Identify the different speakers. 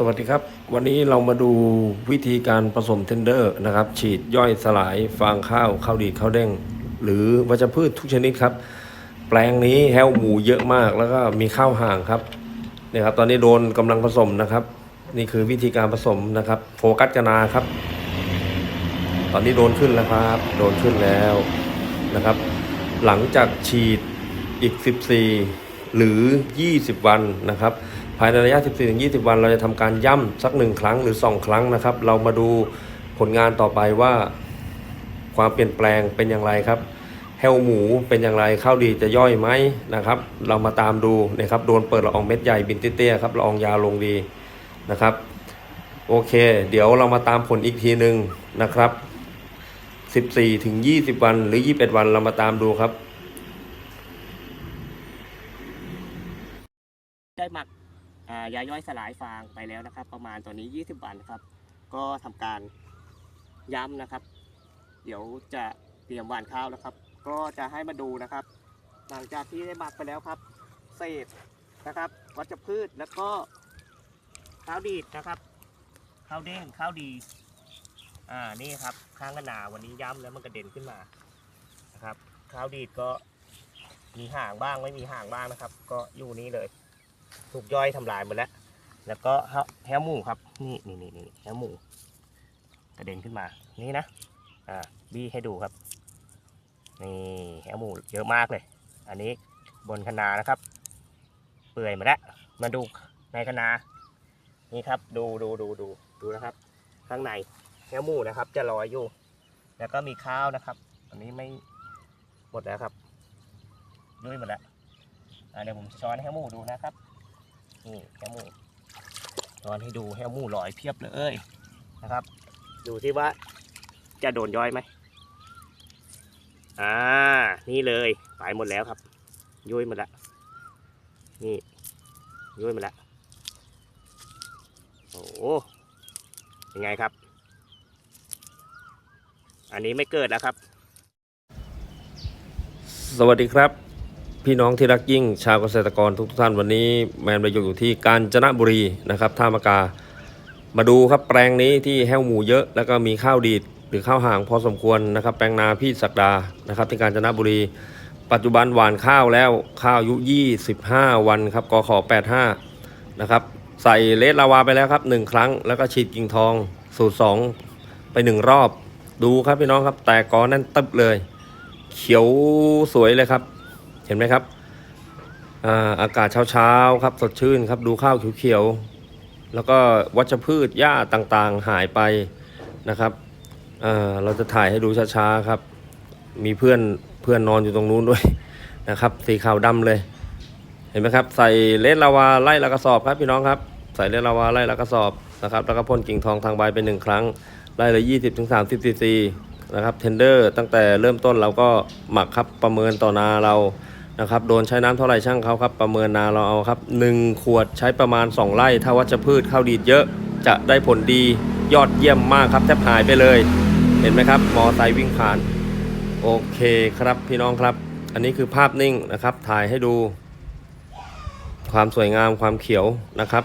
Speaker 1: สวัสดีครับ วันนี้เรามาดูวิธีการผสมเทนเดอร์นะครับ ฉีดย่อยสลายฟางข้าวข้าวดีข้าวเด้ง หรือวัชพืชทุกชนิดครับ แปลงนี้แห้วหมูเยอะมากแล้วก็มีข้าวห่างครับเนี่ยครับ ตอนนี้โดนกำลังผสมนะครับ นี่คือวิธีการผสมนะครับ โฟกัสกนาครับ ตอนนี้โดนขึ้นแล้วครับ โดนขึ้นแล้วนะครับ หลังจากฉีดอีก 14 หรือ 20 วันนะครับ ภายในระยะ 14-20 วัน เราจะทำการย่ำสักหนึ่งครั้งหรือ 2 ครั้งนะครับ เรามาดูผลงานต่อไปว่า ความเปลี่ยนแปลงเป็นอย่างไรครับแฮวหมูเป็นอย่างไรข้าวดีจะย่อยไหมนะครับ เรามาตามดูนะครับโดนเปิดละอองเม็ดใหญ่บินเตี้ยๆครับละอองยาลงดีนะครับ โอเค เดี๋ยวเรามาตามผลอีกทีหนึ่งนะครับ 14ถึง20 วันหรือ 21 วันเรามาตามดูครับ
Speaker 2: ได้หมัก ยาย่อยสลายฟางไปแล้วนะครับ ประมาณตอนนี้ 20 วันครับ ก็ทำการย้ำนะครับ เดี๋ยวจะเตรียมหว่านข้าวนะครับ ก็จะให้มาดูนะครับ หลังจากที่ได้หมักไปแล้วครับ เศษนะครับ วัชพืชแล้วก็ข้าวดีดนะครับข้าวเด้งข้าวดี อ่านี่ครับข้างกระนาวันนี้ย้ำแล้วมันกระเด็นขึ้นมานะครับข้าวดีดก็มีห่างบ้างไม่มีห่างบ้างนะครับ ก็อยู่นี่เลย ถูกย่อยทำลายหมดแล้ว แล้วก็แฮมหมูครับ นี่นี่นี่นี่แฮมหมูกระเด็นขึ้นมา นี่นะ อ่า บี้ให้ดูครับ นี่แฮมหมูเยอะมากเลย อันนี้บนคะนานะครับ เปื่อยหมาแล้ว มาดูในคะนานี่ครับ ดูดูดูดูดูนะครับ ข้างในแฮมหมูนะครับ จะลอยอยู่ แล้วก็มีข้าวนะครับ อันนี้ไม่หมดแล้วครับยุ่ยหมดแล้วเดี๋ยวผมช้อนให้หมูดูนะครับ นี่แฮมหมูช้อนให้ดูแฮมูลอยเพียบเลยนะครับ ดูที่ว่าจะโดนย่อยไหมอ่า นี่เลยไปหมดแล้วครับย่อยหมดแล้วนี่ย่อยหมดแล้วโอ้ยังไงครับ อันนี้ไม่เกิดแล้วครับ
Speaker 1: สวัสดีครับ พี่น้องที่รักยิ่งชาวเกษตรกรทุกท่านวันนี้ แมนประโยชน์อยู่ที่กาญจนบุรีนะครับท่ามกา มาดูครับแปลงนี้ที่แห้วหมูเยอะ แล้วก็มีข้าวดีดหรือข้าวห่างพอสมควรนะครับ แปลงนาพี่ศักดานะครับที่กาญจนบุรี ปัจจุบันหว่านข้าวแล้วข้าวอายุ 25 วันครับกขอ85นะครับใส่เลสลาวาไปแล้วครับ 1 ครั้ง แล้วก็ฉีดกิ่งทองสูตร 2 ไป 1 รอบ ดูครับพี่น้องครับ แตกกอนั่นตึบเลย เขียวสวยเลยครับ เห็นไหมครับอ่าอากาศเช้าๆครับสดชื่นครับดูข้าวเขียวๆแล้วก็วัชพืชหญ้าต่างๆหายไปนะครับอ่าเราจะถ่ายให้ดูช้าๆครับ มีเพื่อนเพื่อนนอนอยู่ตรงนู้นด้วยนะครับ สีขาวดำเลย เห็นไหมครับ ใส่เลสลาวาไล่ละกระสอบครับพี่น้องครับ ใส่เลสลาวาไล่ละกระสอบนะครับ แล้วก็พ่นกิ่งทองทางใบเป็นหนึ่งครั้งไล่ละ20ถึง30ซีซีนะครับเทนเดอร์ตั้งแต่เริ่มต้นเราก็หมักครับประเมินต่อนาเรา นะครับโดนใช้น้ำเท่าไหร่ช่างเขาครับประเมินนาเราเอาครับ 1 ขวดใช้ประมาณ 2 ไร่ถ้าวัชพืชข้าวดีดเยอะ จะได้ผลดียอดเยี่ยมมากครับแทบหายไปเลย เห็นไหมครับ มอไซค์วิ่งผ่าน โอเคครับพี่น้องครับ อันนี้คือภาพนิ่งนะครับถ่ายให้ดู ความสวยงามความเขียวนะครับ